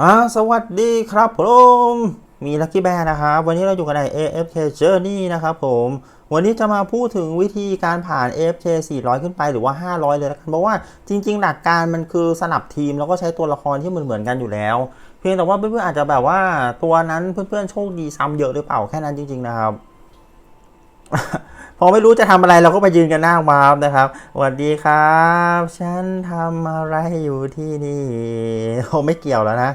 อ่าสวัสดีครับผมมีลั c กี้แบร์นะครับ วันนี้เราอยู่กันใน AFK Journey นะครับผม วันนี้จะมาพูดถึงวิธีการผ่าน AFK 400 ขึ้นไปหรือว่า 500 เลยละกันเพราะว่าจริง ๆ หลักการมันคือสลับทีม แล้วก็ใช้ตัวละครที่เหมือนๆกันอยู่แล้ว เพียงแต่ว่าเพื่อนๆอาจจะแบบว่าตัวนั้นเพื่อนๆโชคดีซ้ำเยอะหรือเปล่าแค่นั้นจริง ๆ นะครับ อไม่รู้จะทำอะไรเราก็ไปยืนกันหน้าวาร์นะครับสวัสดีครับ ฉันทำอะไรอยู่ที่นี่โอ้ไม่เกี่ยวแล้วนะ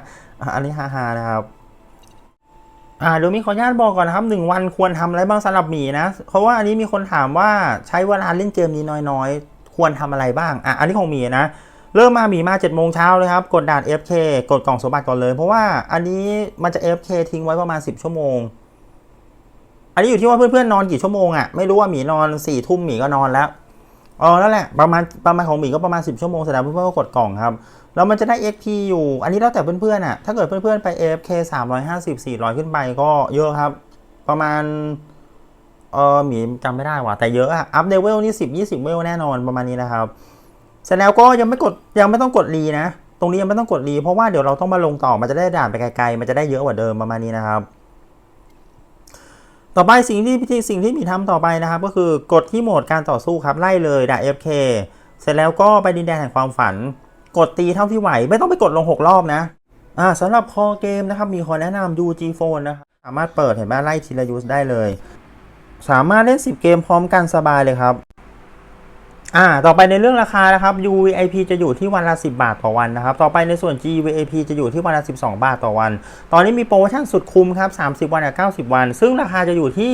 อันนี้ฮาๆนะครับอ่าเดี๋ยวมีขออนุญาตบอกก่อนนะครับหนึ่งวันควรทำอะไรบ้างสำหรับหมีนะ เพราะว่าอันนี้มีคนถามว่าใช้เวลาเล่นเกมนี้น้อยๆ ควรทำอะไรบ้างอะอันนี้ของหมีนะเริ่มมาหมีมา7จ็ดโมงเช้าเลยครับ กดด่าน FK กดกล่องสมบัติก่อนเลย เพราะว่าอันนี้มันจะ FK ทิ้งไว้ประมาณ 10 ชั่วโมง อันนี้อยู่ที่ว่าเพื่อนๆนอนกี่ชั่วโมงอะ่ะไม่รู้ว่าหมีนอน4ี่ทุ่มหมีก็นอนแล้วเออนั่นแหละประมาณประมาณของหมีก็ประมาณ 10 ชั่วโมงแสดงเพื่อนๆก็กดกล่องครับแล้วมันจะได้ XP อยู่ อันนี้แล้วแต่เพื่อนๆอะถ้าเกิดเพื่อนๆไป AFK 350 400 ขึ้นไปก็เยอะครับ ประมาณเออหมีจำไม่ได้ว่ะแต่เยอะอะอัพเลเวลนี่10 20เวลแน่นอนประมาณนี้นะครับเสร็จแล้วก็ยังไม่กดยังไม่ต้องกดรีนะ ตรงนี้ยังไม่ต้องกดรีเพราะว่าเดี๋ยวเราต้องมาลงต่อมันจะได้ด่านไปไกลๆ มันจะได้เยอะกว่าเดิมประมาณนี้นะครับ ต่อไปสิ่งที่สิ่งที่มีทำต่อไปนะครับ ก็คือกดที่โหมดการต่อสู้ครับไล่เลยด่า FK เสร็จแล้วก็ไปดินแดนแห่งความฝัน กดตีเท่าที่ไหว ไม่ต้องไปกดลง 6 รอบนะอ่าสำหรับคอเกมนะครับมีคอแนะนำดู G Phone นะครับสามารถเปิดเห็นไหมไล่ทีละยูสได้เลย สามารถเล่น 10 เกมพร้อมกันสบายเลยครับ อ่า ต่อไปในเรื่องราคานะครับ UVIP จะอยู่ที่วันละ 10 บาทต่อวันนะครับ ต่อไปในส่วน GVIP จะอยู่ที่วันละ 12 บาทต่อวัน ตอนนี้มีโปรโมชั่นสุดคุ้มครับ 30 วันกับ90 วัน ซึ่งราคาจะอยู่ที่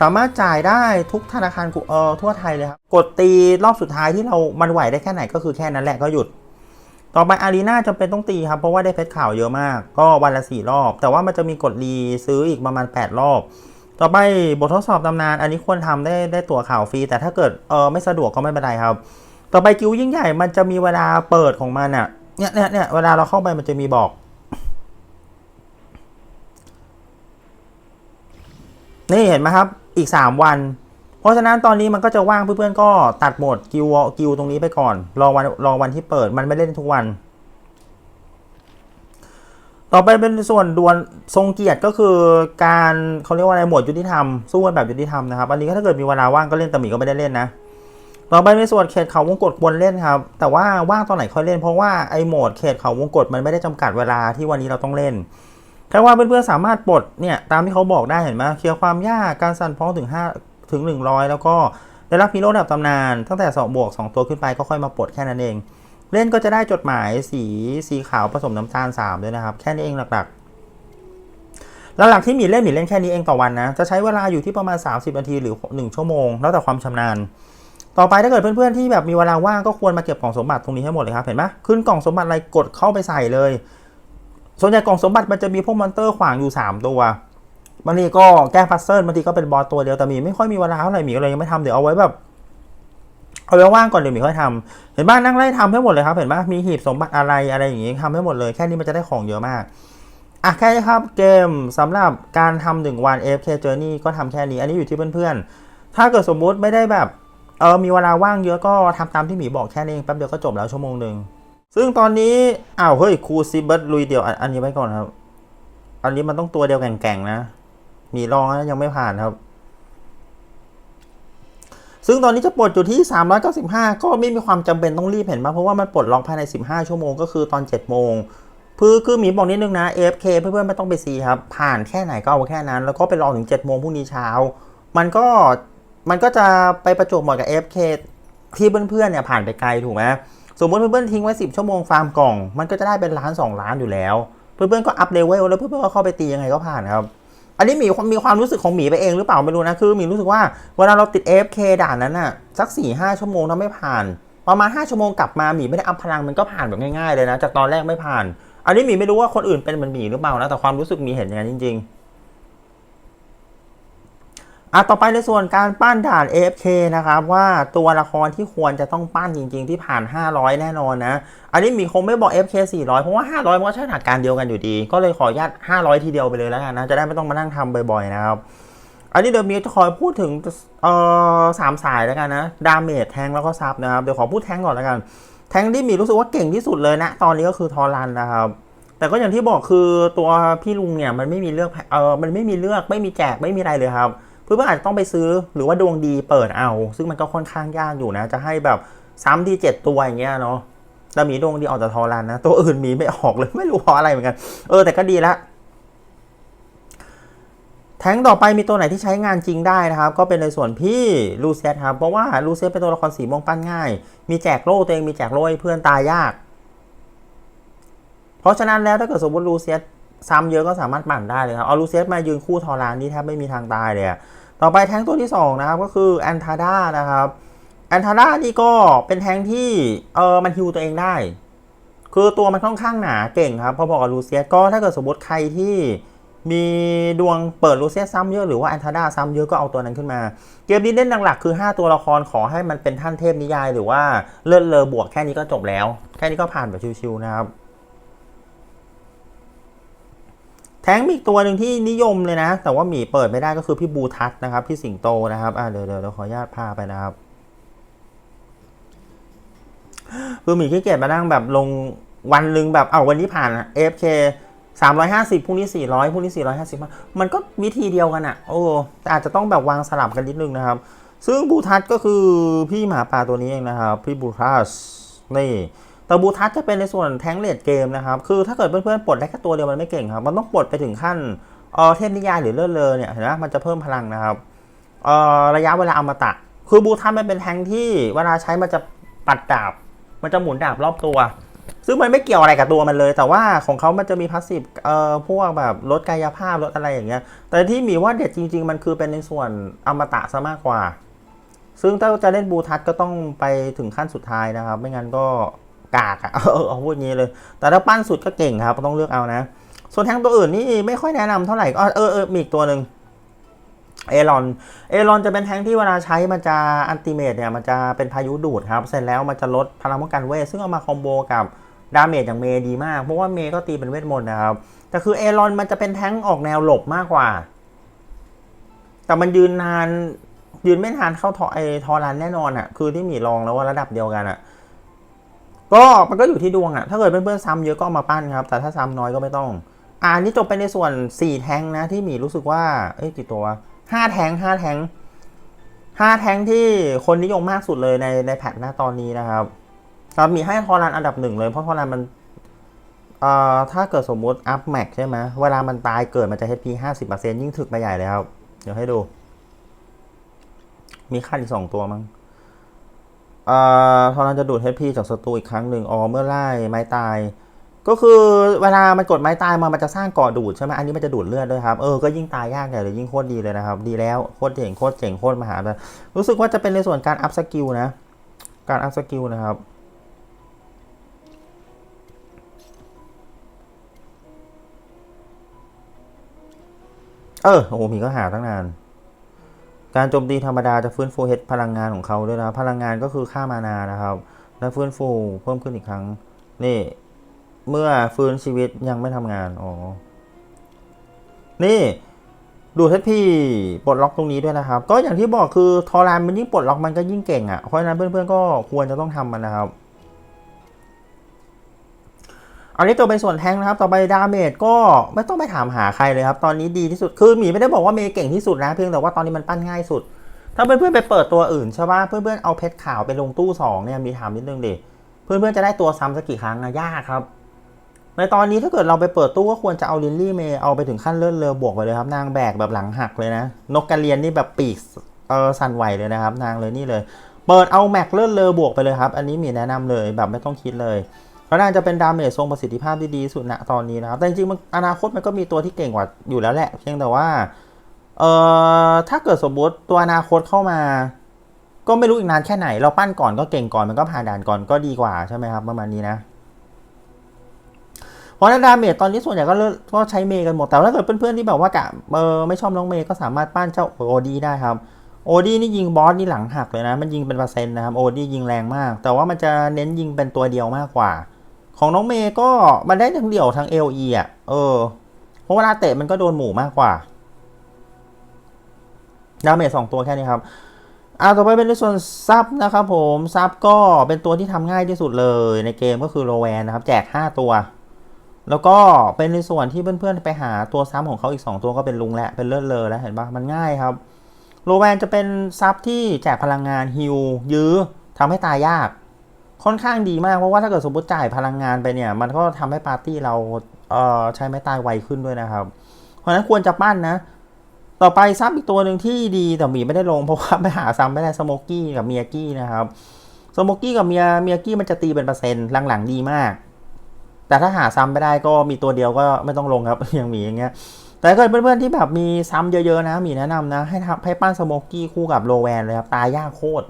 สามารถจ่ายได้ทุกธนาคารเออทั่วไทยเลยครับ กดตีรอบสุดท้ายที่เรามันไหวได้แค่ไหนก็คือแค่นั้นแหละก็หยุด ต่อไปอารีนาจำเป็นต้องตีครับ เพราะว่าได้เพชรข่าวเยอะมาก ก็วันละ4รอบ แต่ว่ามันจะมีกดรีซื้ออีกประมาณ 8 รอบ ต่อไปบททดสอบตำนาน อันนี้ควรทำได้ได้ตั๋วข่าวฟรี แต่ถ้าเกิดเออไม่สะดวกก็ไม่เป็นไรครับ ต่อไปกิวยิ่งใหญ่มันจะมีเวลาเปิดของมันอะเนี่ยเนี่ยเนี่ยเวลาเราเข้าไปมันจะมีบอกนี่เห็นไหมครับ อีก 3 วัน เพราะฉะนั้นตอนนี้มันก็จะว่างเพื่อนๆก็ตัดโหมดกิวกิวตรงนี้ไปก่อน รอวันรอวันที่เปิดมันไม่เล่นทุกวัน ต่อไปเป็นส่วนดวลทรงเกียรติก็คือการเขาเรียกว่าอะไรหมวดยุติธรรมสู้กันแบบยุติธรรมนะครับอันนี้ก็ถ้าเกิดมีเวลาว่างก็เล่นแต่หมีก็ไม่ได้เล่นนะต่อไปในส่วนเขตเขาวงกตควรเล่นครับ แต่ว่าว่างตอนไหนค่อยเล่นเพราะว่าไอ้โหมดเขตเขาวงกตมันไม่ได้จำกัดเวลาที่วันนี้เราต้องเล่น แค่ว่าเพื่อนๆสามารถปลดเนี่ยตามที่เขาบอกได้เห็นไหมเคลียร์ความยากการสั่นพ้องถึง5ถึง 100 แล้วก็ได้รับฮีโร่ดับตำนาน ตั้งแต่2บวก2ตัวขึ้นไปก็ค่อยมาปลดแค่นั้นเอง เล่นก็จะได้จดหมายสีสีขาวผสมน้ำตาล3ด้วยนะครับ แค่นี้เองหลักๆแล้วหลักที่มีเล่นมีเล่นแค่นี้เองต่อวันนะ จะใช้เวลาอยู่ที่ประมาณ 30 นาทีหรือ 1 ชั่วโมง แล้วแต่ความชำนาญ ต่อไปถ้าเกิดเพื่อนๆที่แบบมีเวลาว่างก็ควรมาเก็บกล่องสมบัติตรงนี้ให้หมดเลยครับเห็นไหมขึ้นกล่องสมบัติอะไรกดเข้าไปใส่เลย ส่วนใหญ่กล่องสมบัติมันจะมีพวกมอนเตอร์ขวางอยู่ 3 ตัวบางทีก็แก้พัซเซิลบางทีก็เป็นบอสตัวเดียวแต่มีไม่ค่อยมีเวลาเท่าไหร่หมีก็เลยยังไม่ทำเดี๋ยวเอาไว้แบบเอาไว้ว่างก่อนเดี๋ยวหมีค่อยทำเห็นบ้านนั่งไล่ทำให้หมดเลยครับ เห็นไหมมีหีบสมบัติอะไรอะไรอย่างงี้ทำให้หมดเลยแค่นี้มันจะได้ของเยอะมากอะแค่นี้ครับเกมสำหรับการทำหนึ่งวัน AFK Journey ก็ทำแค่นี้ อันนี้อยู่ที่เพื่อนๆ ถ้าเกิดสมมุติไม่ได้แบบเออมีเวลาว่างเยอะก็ทำตามที่หมีบอกแค่นี้แป๊บเดียวก็จบแล้วชั่วโมงหนึ่ง ซึ่งตอนนี้อ้าวเฮ้ยครูซิเบิร์ตลุยเดียวอันนี้ไว้ก่อนครับ อันนี้มันต้องตัวเดียวแก่งๆนะ มีลองนะยังไม่ผ่านครับ ซึ่งตอนนี้จะปลดอยู่ที่ 395 ก็ไม่มีความจำเป็นต้องรีบเห็นไหมเพราะว่ามันปลดล็อกภายใน 15 ชั่วโมงก็คือตอน 7 โมงคือคือหมีบอกนิดนึงนะ AFK เพื่อนๆไม่ต้องไปซีครับ ผ่านแค่ไหนก็เอาแค่นั้น แล้วก็ไปรอถึง 7 โมงพรุ่งนี้เช้า มันก็มันก็จะไปประจวบเหมาะกับ FK ที่เพื่อนๆเนี่ยผ่านไปไกลถูกไหม สมมติเพื่อนๆทิ้งไว้ 10 ชั่วโมงฟาร์มกล่อง มันก็จะได้เป็นล้าน 2 ล้านอยู่แล้ว เพื่อนๆก็อัพเลเวลแล้วเพื่อนๆก็เข้าไปตียังไงก็ผ่านครับอันนี้หมีมีความรู้สึกของหมีไปเองหรือเปล่าไม่รู้นะคือหมีรู้สึกว่าเวลาเราติด AFK ด่านนั้นน่ะสัก4 5ชั่วโมงถ้าไม่ผ่าน ประมาณ 5 ชั่วโมงกลับมาหมีไม่ได้อัพพลังมันก็ผ่านแบบง่ายๆเลยนะ จากตอนแรกไม่ผ่าน อันนี้หมีไม่รู้ว่าคนอื่นเป็นเหมือนหมีหรือเปล่านะแต่ความรู้สึกหมีเห็นอย่างนั้นจริง ๆ อะต่อไปในส่วนการปั้นด่าน AFK นะครับว่าตัวละครที่ควรจะต้องปั้นจริง ๆ ที่ผ่าน 500 แน่นอนนะ อันนี้มีคงไม่บอก FK 400 เพราะว่า 500 มันก็ใช้หลักการเดียวกันอยู่ดี ก็เลยขออนุญาต 500 ทีเดียวไปเลยแล้วกันนะ จะได้ไม่ต้องมานั่งทำบ่อยๆนะครับอันนี้เดี๋ยวมีจะคอยพูดถึงเอ่อสามสายแล้วกันนะดาเมจแทงแล้วก็ซับนะครับเดี๋ยวขอพูดแทงก่อนแล้วกัน แทงที่มีรู้สึกว่าเก่งที่สุดเลยนะ ตอนนี้ก็คือทอรันนะครับแต่ก็อย่างที่บอกคือตัวพี่ลุงเนี่ยมันไม่มีเลือกเออมันไม่มีเลือกไม่มีแจกไม่มีอะไรเลยครับ เพื่อนๆอาจจะต้องไปซื้อหรือว่าดวงดีเปิดเอา ซึ่งมันก็ค่อนข้างยากอยู่นะ จะให้แบบซ้ำที่เจ็ดตัวอย่างเงี้ยเนาะแต่มีดวงดีออกจากทอรันนะ ตัวอื่นมีไม่ออกเลยไม่รู้เพราะอะไรเหมือนกัน เออแต่ก็ดีละแท้งต่อไปมีตัวไหนที่ใช้งานจริงได้นะครับ ก็เป็นในส่วนพี่ลูเซียครับเพราะว่าลูเซียเป็นตัวละครสีม่วงปั้นง่าย มีแจกโล่ตัวเองมีแจกโล่ให้เพื่อนตายยาก เพราะฉะนั้นแล้วถ้าเกิดสมมติลูเซีย ซ้ำเยอะก็สามารถปั่นได้เลยครับเอาลูเซียสมายืนคู่ทอรานนี่แทบไม่มีทางตายเลยอะต่อไปแท้งตัวที่สองนะครับ ก็คือแอนทาด้านะครับแอนทาด้านี่ก็เป็นแท้งที่เออมันฮิวตัวเองได้ คือตัวมันค่อนข้างหนาเก่งครับพอบอกกับลูเซียสก็ถ้าเกิดสมมติใครที่มีดวงเปิดลูเซียสซ้ำเยอะหรือว่าแอนทาด้าซ้ำเยอะก็เอาตัวนั้นขึ้นมา เกมนี้เล่นหลักๆคือ 5 ตัวละครขอให้มันเป็นท่านเทพนิยาย หรือว่าเลื่อนเลอบวกแค่นี้ก็จบแล้ว แค่นี้ก็ผ่านแบบชิวๆนะครับ แท้งมีอีกตัวหนึ่งที่นิยมเลยนะ แต่ว่าหมีเปิดไม่ได้ก็คือพี่บูทัศนะครับ พี่สิงโตนะครับอ่าเดี๋ยวเดี๋ยวขออนุญาตพาไปนะครับคือหมีขี้เกียจมานั่งแบบลงวันหนึ่งแบบเอาวันนี้ผ่าน AFK 350พรุ่งนี้ 400พรุ่งนี้ 450 มันก็วิธีเดียวกันอะโอ้แต่อาจจะต้องแบบวางสลับกันนิดนึงนะครับ ซึ่งบูทัศก็คือพี่หมาป่าตัวนี้เองนะครับ พี่บูทัสนี่ แต่บูทัสจะเป็นในส่วนแทงเลดเกมนะครับ คือถ้าเกิดเพื่อนๆปลดได้แค่ตัวเดียวมันไม่เก่งครับ มันต้องปลดไปถึงขั้นเออเทพนิยายหรือเลื่อนเลอเนี่ยเห็นไหมมันจะเพิ่มพลังนะครับเออระยะเวลาอมตะ คือบูทัสมันเป็นแทงที่เวลาใช้มันจะปัดดาบ มันจะหมุนดาบรอบตัว ซึ่งมันไม่เกี่ยวอะไรกับตัวมันเลย แต่ว่าของเขามันจะมีพาสซีฟเอ่อพวกแบบลดกายภาพลดอะไรอย่างเงี้ย แต่ที่มีว่าเด็ดจริง ๆ มันคือเป็นในส่วนอมตะซะมากกว่า ซึ่งถ้าจะเล่นบูทัสก็ต้องไปถึงขั้นสุดท้ายนะครับ ไม่งั้นก็ กากอะเออเอาพูดงี้เลย แต่ถ้าปั้นสุดก็เก่งครับต้องเลือกเอานะ ส่วนแทงตัวอื่นนี่ไม่ค่อยแนะนำเท่าไหร่ก็เออเออมีอีกตัวหนึ่งเอรอน เอรอนจะเป็นแทงที่เวลาใช้มันจะอันติเมตเนี่ยมันจะเป็นพายุดูดครับ เสร็จแล้วมันจะลดพลังป้องกันเวทซึ่งเอามาคอมโบกับดาเมจอย่างเมย์ดีมาก เพราะว่าเมย์ก็ตีเป็นเวทมนต์นะครับ แต่คือเอรอนมันจะเป็นแทงออกแนวหลบมากกว่า แต่มันยืนนานยืนไม่นานเข้าทอไอทอรันแน่นอนอะ่ะ คือที่มีลองแล้วว่าระดับเดียวกันอะ่ะ ก็มันก็อยู่ที่ดวงอะ่ะถ้าเกิดเพื่อนๆซ้ำเยอะก็มาปั้นครับ แต่ถ้าซ้ำน้อยก็ไม่ต้อง อ่านี่จบไปในส่วน 4 แทงนะที่หมีรู้สึกว่า เอ้ยกี่ตัวห้าแทงห้าแทงห้าแทงที่คนนิยมมากสุดเลยในในแพทหน้าตอนนี้นะครับครับมีให้ทอรันอันดับหนึ่งเลย เพราะทอรันมันเอ่อถ้าเกิดสมมุติอัพแม็กใช่ไหมเวลามันตายเกิดมันจะ HP 50%ยิ่งถึกไปใหญ่เลยครับ เดี๋ยวให้ดู มีค่าอีกสองตัวมั้ง อ่อทอรันจะดูด HP จากศัตรูอีกครั้งหนึ่งอ๋อเมื่อไล่ไม้ตาย ก็คือเวลามันกดไม้ตายมามันจะสร้างก่อดูดใช่ไหมอันนี้มันจะดูดเลือดด้วยครับ เออ ก็ยิ่งตายยากใหญ่เลยยิ่งโคตรดีเลยนะครับ ดีแล้ว โคตรเจ๋ง โคตรเจ๋ง โคตรมหาเลยรู้สึกว่าจะเป็นในส่วนการอัพสกิลนะ การอัพสกิลนะครับเออโอ้โหมีก็หาตั้งนาน การโจมตีธรรมดาจะฟื้นฟูเฮดพลังงานของเขาด้วยนะ พลังงานก็คือค่ามานานะครับ และฟื้นฟูเพิ่มขึ้นอีกครั้ง นี่ เมื่อฟื้นชีวิตยังไม่ทำงาน อ๋อ นี่ ดูเทพี่ปลดล็อกตรงนี้ด้วยนะครับ ก็อย่างที่บอกคือทอรานมันยิ่งปลดล็อกมันก็ยิ่งเก่งอะ่ะ เพราะฉะนั้นเพื่อนๆก็ควรจะต้องทำมันนะครับ อันนี้ตัวเป็นส่วนแทงนะครับ ต่อไปดาเมจก็ไม่ต้องไปถามหาใครเลยครับ ตอนนี้ดีที่สุด คือหมีไม่ได้บอกว่าเมย์เก่งที่สุดนะ เพียงแต่ว่าตอนนี้มันปั้นง่ายสุด ถ้าเพื่อนๆไปเปิดตัวอื่นใช่ป่ะ เพื่อนๆเอาเพชรขาวไปลงตู้สองเนี่ย มีถามนิดนึงดิ เพื่อนๆจะได้ตัวซ้ำสักกี่ครั้งนะยากครับ ในตอนนี้ถ้าเกิดเราไปเปิดตู้ก็ควรจะเอาลินลี่เมย์เอาไปถึงขั้นเลื่อนเรือบวกไปเลยครับ นางแบกแบบหลังหักเลยนะ นกกระเรียนนี่แบบปีกเออสั่นไหวเลยนะครับ นางเลยนี่เลย เปิดเอาแม็กเลื่อนเรือบวกไปเลยครับ อันนี้มีแนะนำเลยแบบไม่ต้องคิดเลย เพราะนาจะเป็นดาเมจทรงประสิทธิภาพที่ดีสุดณตอนนี้นะครับ แต่จริงๆมันอนาคตมันก็มีตัวที่เก่งกว่าอยู่แล้วแหละ เพียงแต่ว่า เอ่อ ถ้าเกิดสมมติตัวอนาคตเข้ามา ก็ไม่รู้อีกนานแค่ไหน เราปั้นก่อนก็เก่งก่อนมันก็ผ่านด่านก่อนก็ดีกว่าใช่ไหมครับประมาณนี้นะเพราะนั้นดาเมจตอนนี้ส่วนใหญ่ก็เลิกก็ใช้เมย์กันหมด แต่ถ้าเกิดเพื่อนๆที่แบบว่ากะเออไม่ชอบน้องเมย์ก็สามารถปั้นเจ้าโอดีได้ครับโอดีนี่ยิงบอสนี่หลังหักเลยนะ มันยิงเป็นเปอร์เซ็นต์นะครับ โอดียิงแรงมาก แต่ว่ามันจะเน้นยิงเป็นตัวเดียวมากกว่า ของน้องเมย์ก็มันได้ทั้งเดี่ยวทั้งเอลีอะ เออ เพราะเวลาเตะมันก็โดนหมู่มากกว่า ดาเมจสองตัวแค่นี้ครับอ่าต่อไปเป็นในส่วนซับนะครับผมซับก็เป็นตัวที่ทำง่ายที่สุดเลยในเกมก็คือโรแวนนะครับ แจก 5 ตัว แล้วก็เป็นในส่วนที่เพื่อนๆไปหาตัวซ้ำของเขาอีก 2 ตัวก็เป็นลุงและเป็นเลิศเลอแล้วเห็นปะมันง่ายครับโรแวนจะเป็นซับที่แจกพลังงานฮิวยื้อทำให้ตายยาก ค่อนข้างดีมากเพราะว่าถ้าเกิดสมมติจ่ายพลังงานไปเนี่ย มันก็ทำให้ปาร์ตี้เราเอ่อใช้ไม้ตายไวขึ้นด้วยนะครับ เพราะนั้นควรจะปั้นนะ ต่อไปซับอีกตัวหนึ่งที่ดีแต่หมีไม่ได้ลงเพราะว่าไปหาซ้ำไม่ได้สโมกกี้กับเมียกี้นะครับสโมกกี้กับเมียเมียกี้มันจะตีเป็นเปอร์เซ็นต์หลังๆดีมาก แต่ถ้าหาซ้ำไม่ได้ก็มีตัวเดียวก็ไม่ต้องลงครับอย่างหมีอย่างเงี้ยแต่ถ้าเกิดเพื่อนๆที่แบบมีซ้ำเยอะๆนะหมีแนะนำนะ ให้ทำให้ปั้นสโมกกี้คู่กับโลแวนเลยครับตายยากโคตร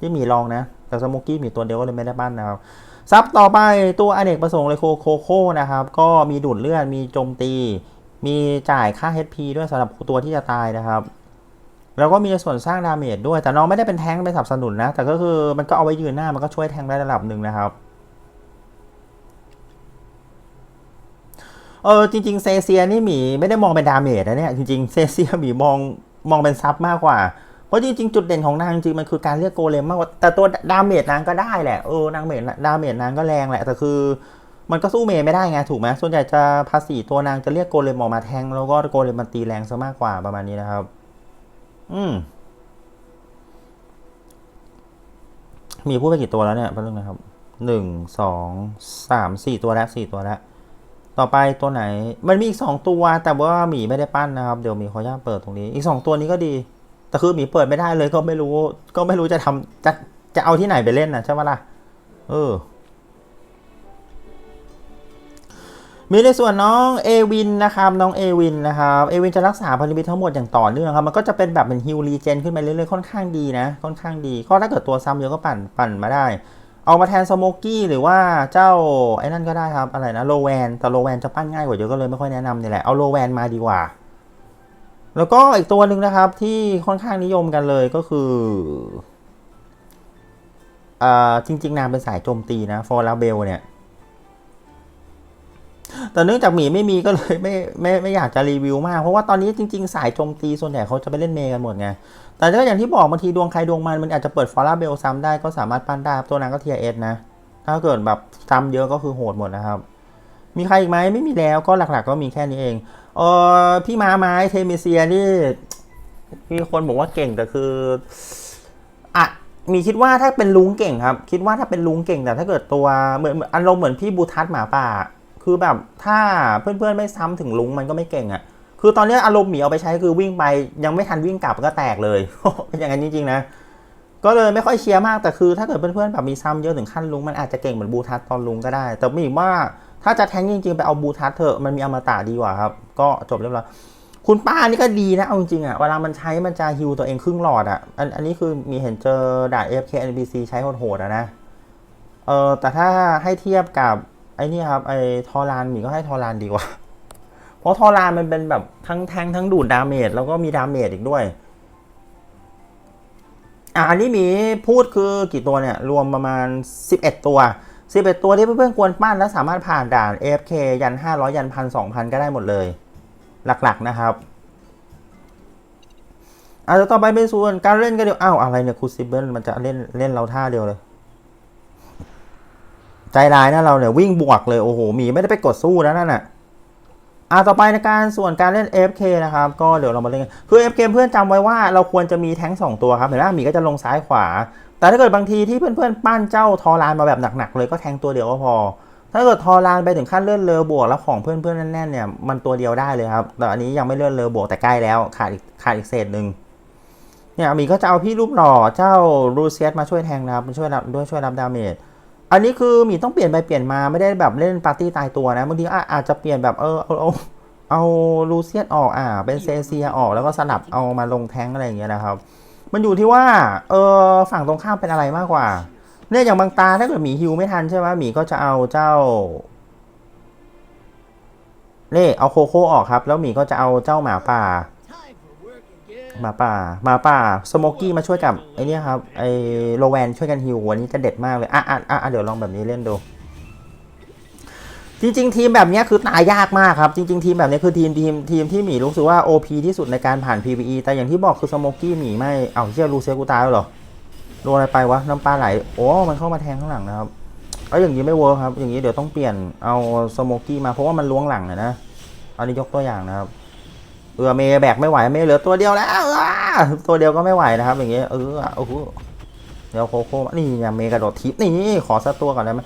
ที่มีลองนะแต่สโมกกี้มีตัวเดียวก็เลยไม่ได้ปั้นนะครับซับต่อไปตัวอเนกประสงค์เลยโคโคโค่นะครับ ก็มีดูดเลือดมีโจมตี มีจ่ายค่า HP ด้วยสำหรับตัวที่จะตายนะครับแล้วก็มีส่วนสร้างดาเมจด้วย แต่น้องไม่ได้เป็นแท้งเป็นสนับสนุนนะ แต่ก็คือมันก็เอาไว้ยืนหน้ามันก็ช่วยแทงได้ระดับหนึ่งนะครับเออจริงๆเซเซียนี่หมีไม่ได้มองเป็นดาเมจนะเนี่ยจริงๆเซเซียหมีมองมองเป็นซับมากกว่า เพราะจริงๆจุดเด่นของนางจริงๆมันคือการเรียกโกเลมมากกว่าแต่ตัวดาเมจนางก็ได้แหละเออนางเมจดาเมจนางก็แรงแหละแต่คือ มันก็สู้เมย์ไม่ได้ไงถูกไหมส่วนใหญ่จะภาษีตัวนางจะเรียกโกเลมออกมาแทง แล้วก็โกเลมมันตีแรงซะมากกว่าประมาณนี้นะครับ อืมมีพูดไปกี่ตัวแล้วเนี่ยแป๊บนึงนะครับหนึ่งสองสามสี่ตัวแล้วสี่ตัวแล้ว ต่อไปตัวไหน มันมีอีกสองตัวแต่ว่าหมีไม่ได้ปั้นนะครับ เดี๋ยวมีขออนุญาตเปิดตรงนี้ อีกสองตัวนี้ก็ดี แต่คือหมีเปิดไม่ได้เลยก็ไม่รู้ ก็ไม่รู้จะทำจะจะเอาที่ไหนไปเล่นนะใช่ไหมล่ะ เออ มีในส่วนน้องเอวินนะครับน้องเอวินนะครับเอวินจะรักษาพลังมิตทั้งหมดอย่างต่อเนื่องครับมันก็จะเป็นแบบเป็นฮิลรีเจนขึ้นไปเรื่อยๆค่อนข้างดีนะ ค่อนข้างดีก็ถ้าเกิดตัวซ้ำเยอะก็ปั่นปั่นมาได้เอามาแทนสโมกกี้หรือว่าเจ้าไอ้นั่นก็ได้ครับอะไรนะโลแวนแต่โลแวนจะปั้นง่ายกว่าเยอะก็เลยไม่ค่อยแนะนำนี่แหละเอาโลแวนมาดีกว่า แล้วก็อีกตัวหนึ่งนะครับที่ค่อนข้างนิยมกันเลยก็คืออ่าจริง ๆ นางเป็นสายโจมตีนะฟอร์ลาเบลเนี่ยแต่เนื่องจากหมีไม่มีก็เลยไม่ไม่ไม่อยากจะรีวิวมาก เพราะว่าตอนนี้จริง ๆ สายโจมตีส่วนใหญ่เขาจะไปเล่นเมย์กันหมดไง แต่ก็อย่างที่บอกบางทีดวงใครดวงมันมันอาจจะเปิดฟอร่าเบลซ้ำได้ก็สามารถปั้นได้ตัวนางก็เทียเอสนะ ถ้าเกิดแบบซ้ำเยอะก็คือโหดหมดนะครับ มีใครอีกไหมไม่มีแล้วก็หลักๆ ก็มีแค่นี้เอง เออพี่มาไม้เทมิเซียนี่มีคนบอกว่าเก่งแต่คืออะมีคิดว่าถ้าเป็นลุงเก่งครับ คิดว่าถ้าเป็นลุงเก่งแต่ถ้าเกิดตัวเหมือนอารมณ์เหมือนพี่บูทัสหมาป่า คือแบบถ้าเพื่อนๆไม่ซ้ำถึงลุงมันก็ไม่เก่งอะ่ะคือตอนนี้อารมณ์หมีเอาไปใช้คือวิ่งไปยังไม่ทันวิ่งกลับก็แตกเลยเป็นอย่างนั้นจริงๆนะ ก็เลยไม่ค่อยเชียร์มากแต่คือ ถ้าเกิดเพื่อนๆแบบมีซ้ำเยอะถึงขั้นลุงมันอาจจะเก่งเหมือนบูทัสตอนลุงก็ได้ แต่มีว่าถ้าจะแทงจริงๆไปเอาบูทัสเถอะมันมีอมตะดีกว่าครับ ก็จบเรียบร้อยคุณป้านี่ก็ดีนะเอาจริงๆอะ่ะเวลามันใช้มันจะฮิวตัวเองครึ่งหลอดอะ่ะอันอันนี้คือมีเห็นเจอด่า FK NBC ใช้โหดๆอะนะเออแต่ถ้าให้เทียบกับไอ้นี่ครับไอ้ทอรานหมีก็ให้ทอรานดีกว่า เพราะทอรานมันเป็นแบบทั้งแทงทั้งดูดดาเมจแล้วก็มีดาเมจอีกด้วย อะอันนี้มีพูดคือกี่ตัวเนี่ย รวมประมาณ 11 ตัว 11 ตัวที่เพื่อนๆควรปั้นและสามารถผ่านด่าน AFK ยัน 500 ยันพันสองพันก็ได้หมดเลย หลักๆนะครับอาจจะต่อไปเป็นส่วนการเล่นก็เดียวอ้าวอะไรเนี่ยคูซิเบิลมันจะเล่นเล่นเราท่าเดียวเลย ใจร้ายนะเราเนี่ยวิ่งบวกเลย โอ้โหหมีไม่ได้ไปกดสู้นะนั่นน่ะ อ่าต่อไปในการส่วนการเล่น FK นะครับ ก็เดี๋ยวเรามาเล่นกันคือ FK เพื่อนจำไว้ว่าเราควรจะมีแท้ง2ตัวครับเห็นไหมหมีก็จะลงซ้ายขวา แต่ถ้าเกิดบางทีที่เพื่อนๆ ปั้นเจ้าทอรานมาแบบหนักๆเลยก็แทงตัวเดียวก็พอ ถ้าเกิดทอรานไปถึงขั้นเลื่อนเลอบวกแล้วของเพื่อนๆแน่นๆเนี่ยมันตัวเดียวได้เลยครับแต่อันนี้ยังไม่เลื่อนเลอบวกแต่ใกล้แล้วขาดอีกขาดอีกเศษหนึ่งเนี่ยหมีก็จะเอาพี่รูปหล่อเจ้ารูเซียสมาช่วยแทงนะครับช่วยรับด้วยช่วยรับดาเมจ อันนี้คือหมีต้องเปลี่ยนไปเปลี่ยนมาไม่ได้แบบเล่นปาร์ตี้ตายตัวนะบางทีอาจจะเปลี่ยนแบบเออเอาเอาเอาลูเซียสออกอ่า เป็นเซเซียออกแล้วก็สลับเอามาลงแทงอะไรอย่างเงี้ยนะครับ มันอยู่ที่ว่าเออฝั่งตรงข้ามเป็นอะไรมากกว่าเนี่ยอย่างบางตาถ้าเกิดหมีฮิวไม่ทันใช่ไหมหมีก็จะเอาเจ้าเนี่เอาโคโค่ออกครับ แล้วหมีก็จะเอาเจ้าหมาป่า หมาป่าหมาป่าสโมกี้มาช่วยกับไอ้เนี่ยครับไอ้โลแวนช่วยกันฮิววันนี้จะเด็ดมากเลยอะอะอะเดี๋ยวลองแบบนี้เล่นดู จริง ๆ ทีมแบบเนี้ยคือตายยากมากครับ จริง ๆ ทีมแบบเนี้ยคือทีมทีมทีมที่หมีรู้สึกว่า OP ที่สุดในการผ่าน PVE แต่อย่างที่บอกคือสโมกี้หมีไม่เอาเชี่ยรูเซกูตายแล้วหรอโดนอะไรไปวะน้ำปลาไหลโอ้มันเข้ามาแทงข้างหลังนะครับเอาอย่างนี้ไม่เวิร์คครับ อย่างนี้เดี๋ยวต้องเปลี่ยนเอาสโมกี้มาเพราะว่ามันล้วงหลังนะนะอันนี้ยกตัวอย่างนะครับ เออเมย์แบกไม่ไหวเมย์เหลือตัวเดียวแล้วตัวเดียวก็ไม่ไหวนะครับ อย่างเงี้ยเออโอ้โหเดี๋ยวโคโค่นี่เนี่ยเมย์กระโดดทิปนี่ขอสักตัวก่อนได้ไหม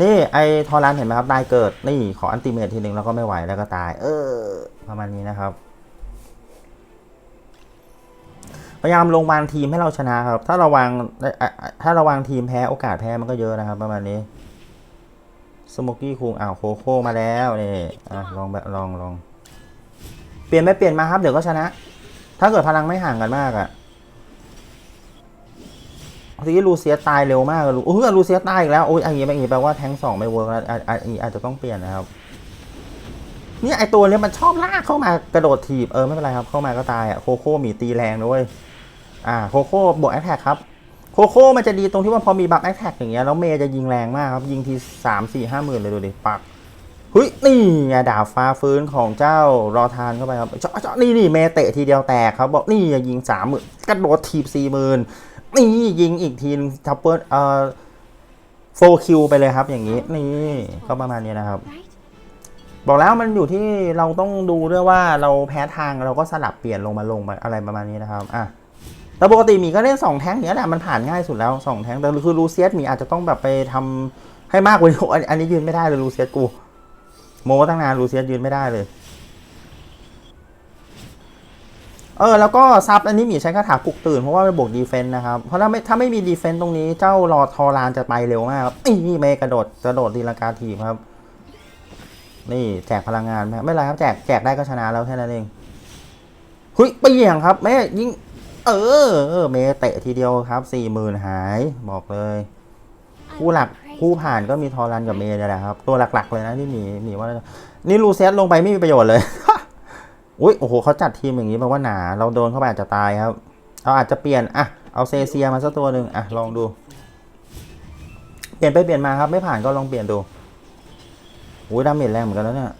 นี่ไอทอรันเห็นไหมครับได้เกิดนี่ขออันติเมททีหนึ่งแล้วก็ไม่ไหวแล้วก็ตาย เออประมาณนี้นะครับพยายามลงวางทีมให้เราชนะครับ ถ้าเราวางถ้าเราวางทีมแพ้โอกาสแพ้มันก็เยอะนะครับ ประมาณนี้สโมกี้คุงอ้าวโคโค่มาแล้วนี่อะลองแบบลองลอง เปลี่ยนไม่เปลี่ยนมาครับเดี๋ยวก็ชนะ ถ้าเกิดพลังไม่ห่างกันมากอะทีนี้ลูเซียตายเร็วมากลูโอ้ยลูเซียตายอีกแล้วโอ้ยอันนี้อย่างนี้แปลว่าแทงสองไม่เวิร์กแล้วอะอะอันนี้อาจจะต้องเปลี่ยนนะครับเนี่ยไอตัวเนี้ยมันชอบลากเข้ามากระโดดถีบเออไม่เป็นไรครับเข้ามาก็ตายอะโคโค่มีตีแรงด้วยอ่าโคโค่บวกแอคแท็กครับโคโค่มันจะดีตรงที่ว่าพอมีบัฟแอคแท็กอย่างเงี้ยแล้วเมย์จะยิงแรงมากครับยิงทีสามสี่ห้าหมื่นเลยดูดิปัก เฮ้ยนี่ไงดาบฟ้าฟื้นของเจ้ารอทานเข้าไปครับเจาะเจาะนี่นี่เมเตะทีเดียวแตกครับบอกนี่ยิงสามหมื่นกระโดดถีบสี่หมื่นนี่ยิงอีกทีนึงทัพเปิลเอ่อโฟคิวไปเลยครับ อย่างนี้นี่ก็ประมาณนี้นะครับ บอกแล้วมันอยู่ที่เราต้องดูด้วยว่าเราแพ้ทางเราก็สลับเปลี่ยนลงมาลงมาอะไรประมาณนี้นะครับอะแต่ปกติหมีก็เล่นสองแท้งเนี้ยแหละมันผ่านง่ายสุดแล้วสองแท้งแต่คือลูเซียสหมีอาจจะต้องแบบไปทำให้มากกว่านี้อันนี้ยืนไม่ได้เลยลูเซียสกู โมตั้งนานลูเซียสยืนไม่ได้เลย เออ แล้วก็ซับอันนี้หมีใช้คาถาปลุกตื่นเพราะว่าเป็นบวกดีเฟนต์นะครับ เพราะถ้าไม่ถ้าไม่มีดีเฟนต์ตรงนี้เจ้ารอทอรานจะไปเร็วมากครับนี่เมยกระโดดกระโดดตีลังกาทีครับ นี่แจกพลังงานไมไม่ไรครับแจกแจกได้ก็ชนะแล้วแค่นั้นเองหุยเปี่ยงครับแม่ยิงเออเมย์เตะทีเดียวครับสี่หมื่นหายบอกเลย I คู่หลัก คู่ผ่านก็มีทอรันกับเมย์เนี่ยแหละครับ ตัวหลักๆเลยนะที่หมีหมีว่า นี่ลูเซตลงไปไม่มีประโยชน์เลย อุ้ยโอ้โหเขาจัดทีมอย่างนี้แปลว่าหนา เราโดนเข้าไปอาจจะตายครับ เราอาจจะเปลี่ยนอะเอาเซเซียมาสักตัวหนึ่งอะลองดู เปลี่ยนไปเปลี่ยนมาครับไม่ผ่านก็ลองเปลี่ยนดูอุ้ยดาเมจแรงเหมือนกันแล้วเนี่ย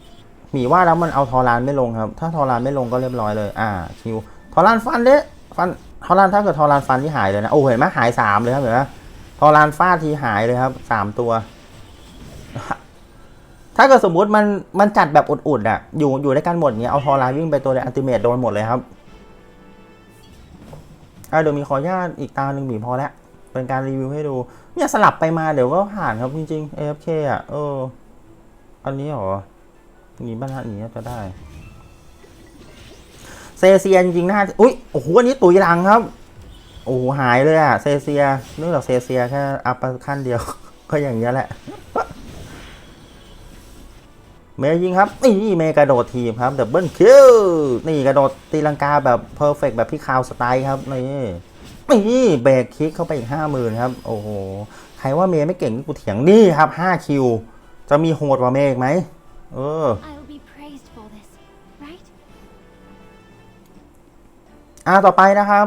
หมีว่าแล้วมันเอาทอรานไม่ลงครับ ถ้าทอรานไม่ลงก็เรียบร้อยเลย อ่าคิวทอรานฟันเละฟันทอรานถ้าเกิดทอรานฟันที่หายเลยนะโอ้เห็นไหมหายสามเลยครับเห็นไหม ทอรานฟาดทีหายเลยครับสามตัว ถ้าเกิดสมมุติมันมันจัดแบบอุดๆอะ อยู่อยู่ด้วยกันหมดเนี้ยเอาทอรานวิ่งไปตัวเดียวอัลติเมทโดนหมดเลยครับอะเดี๋ยวมีขออนุญาตอีกตาหนึ่งหมีพอแล้วเป็นการรีวิวให้ดู เนี่ยสลับไปมาเดี๋ยวก็ผ่านครับจริงๆ AFK อะเออ อันนี้หรอหนีบ้านหนีจะได้ เซเซียนจริงๆนะอุ้ยโอ้โหอันนี้ตุยหลังครับ โอ้โหหายเลยอะเซเซียเนื่องจากเซเซียแค่อัพไปขั้นเดียว ก็อย่างเงี้ยแหละ เมย์ยิงครับนี่เมย์กระโดดทีมครับดับเบิลคิวนี่กระโดดตีลังกาแบบเพอร์เฟกแบบพี่คาวสไตล์ครับนี่นี่เบรกคิกเข้าไปอีกห้าหมื่นครับ โอ้โหใครว่าเมย์ไม่เก่งนี่กูเถียงนี่ครับห้าคิว จะมีโหดกว่าเมย์อีกไหมเออ I will be praised for this, right? อ่าต่อไปนะครับ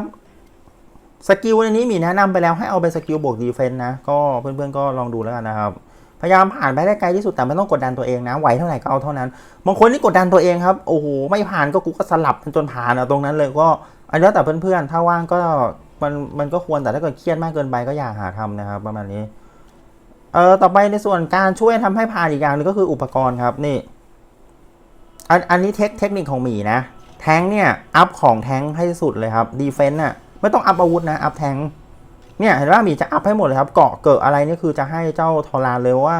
สกิลในนี้มีแนะนำไปแล้วให้เอาเป็นสกิลบวกดีเฟนต์นะ ก็เพื่อนๆก็ลองดูแล้วกันนะครับ พยายามผ่านไปได้ไกลที่สุดแต่ไม่ต้องกดดันตัวเองนะไหวเท่าไหร่ก็เอาเท่านั้นบางคนนี่กดดันตัวเองครับโอ้โหไม่ผ่านก็กูก็สลับจนผ่านเอาตรงนั้นเลยก็อันนี้แต่เพื่อนๆถ้าว่างก็มันมันก็ควรแต่ถ้าเกิดเครียดมากเกินไปก็อย่าหาทำนะครับ ประมาณนี้เอ่อต่อไปในส่วนการช่วยทำให้ผ่านอีกอย่างหนึงก็คืออุปกรณ์ครับนี่อันอันนี้เทคเทคนิคของหมีนะแทงเนี่ยอัพของแทงให้สุดเลยครับดีเฟนต์น่ะ ไม่ต้องอัพอาวุธนะ อัพแทงเนี่ยเห็นว่าหมีจะอัพให้หมดเลยครับ เกาะเกิดอะไรนี่คือจะให้เจ้าทอรานเลยว่า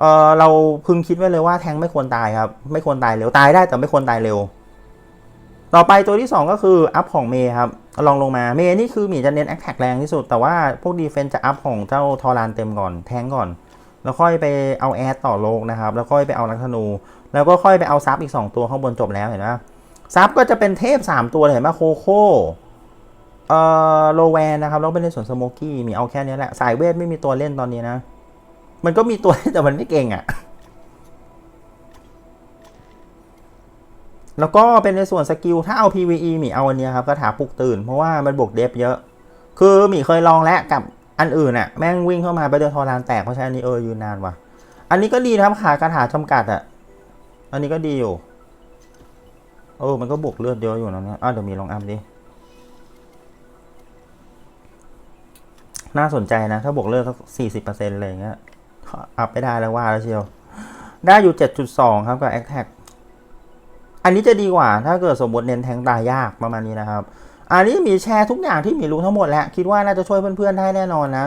เออเราพึงคิดไว้เลยว่าแทงไม่ควรตายครับ ไม่ควรตายเร็วตายได้แต่ไม่ควรตายเร็ว ต่อไปตัวที่ 2 ก็คืออัพของเมย์ครับลองลงมาเมย์นี่คือหมีจะเน้นแอคแท็กแรงที่สุด แต่ว่าพวกดีเฟนจะอัพของเจ้าทอรานเต็มก่อนแทงก่อน แล้วค่อยไปเอาแอดต่อโลกนะครับ แล้วค่อยไปเอาลักธนู แล้วก็ค่อยไปเอาซับอีก 2 ตัวข้างบนจบแล้วเห็นไหมซับก็จะเป็นเทพ 3 ตัวเลยเห็นไหมโคโค่ เอ่อโลแวนนะครับ แล้วเป็นในส่วนสโมกี้มีเอาแค่นี้แหละ สายเวทไม่มีตัวเล่นตอนนี้นะ มันก็มีตัวแต่มันไม่เก่งอะ่ะ แล้วก็เป็นในส่วนสกิล ถ้าเอา PVE หมีเอาอันนี้ครับคาถาปลุกตื่น เพราะว่ามันบวกเดฟเยอะ คือหมีเคยลองแล้วกับอันอื่นอะแม่งวิ่งเข้ามาไปเดนทอรานแตกเพราะฉะนั้นอันนี้เออยืนนานว่ะ อันนี้ก็ดีนะครับขาคาถาจำกัดอะ อันนี้ก็ดีอยู่ เออ มันก็บวกเลือดเยอะอยู่นะเนี่ยอ้าวเดี๋ยวมีลองอัพดิ น่าสนใจนะ ถ้าบวกเลือดสักสี่สิบเปอร์เซ็นต์อะไรเงี้ยอัพไปได้แล้วว่าแล้วเชียว ได้อยู่เจ็ดจุดสองครับกับแอคแท็กอันนี้จะดีกว่า ถ้าเกิดสมมติเน้นแทงตายยากประมาณนี้นะครับ อันนี้มีแชร์ทุกอย่างที่มีรู้ทั้งหมดแล้ว คิดว่าน่าจะช่วยเพื่อนๆได้แน่นอนนะ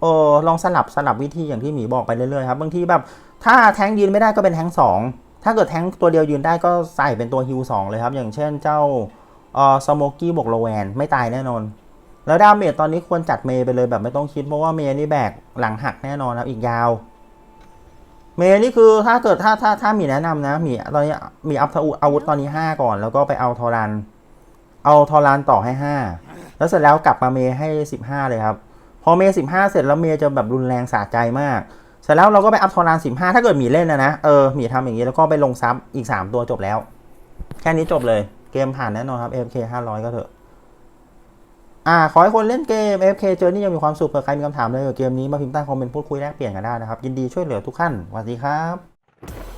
เออลองสลับสลับวิธีอย่างที่หมีบอกไปเรื่อยๆครับบางทีแบบ ถ้าแทงยืนไม่ได้ก็เป็นแทงสองถ้าเกิดแทงตัวเดียวยืนได้ก็ใส่เป็นตัวฮิวสองเลยครับ อย่างเช่นเจ้าเออสโมกี้บวกโลแวนไม่ตายแน่นอน แล้วดาเมจตอนนี้ควรจัดเมย์ไปเลยแบบไม่ต้องคิดเพราะว่าเมย์นี่แบกหลังหักแน่นอนครับอีกยาว เมย์นี่คือถ้าเกิดถ้าถ้าถ้ามีแนะนำนะมีตอนนี้มีอัพอาวุธตอนนี้5ก่อน แล้วก็ไปเอาทอรัน เอาทอรันต่อให้5แล้วเสร็จแล้วกลับมาเมย์ให้15เลยครับ พอเมย์15เสร็จแล้วเมย์จะแบบรุนแรงสะใจมาก เสร็จแล้วเราก็ไปอัพทอรัน15ถ้าเกิดมีเล่นนะนะเออมีทำอย่างนี้แล้วก็ไปลงซับอีก3ตัวจบแล้ว แค่นี้จบเลยเกมผ่านแน่นอนครับ FK 500 ก็เถอะ อ่าขอให้คนเล่นเกม FK เจอนี่ยังมีความสุขเผื่อใครมีคำถามเลยเกี่ยวกับเกมนี้มาพิมพ์ใต้คอมเมนต์พูดคุยแลกเปลี่ยนกันได้นะครับ ยินดีช่วยเหลือทุกท่านสวัสดีครับ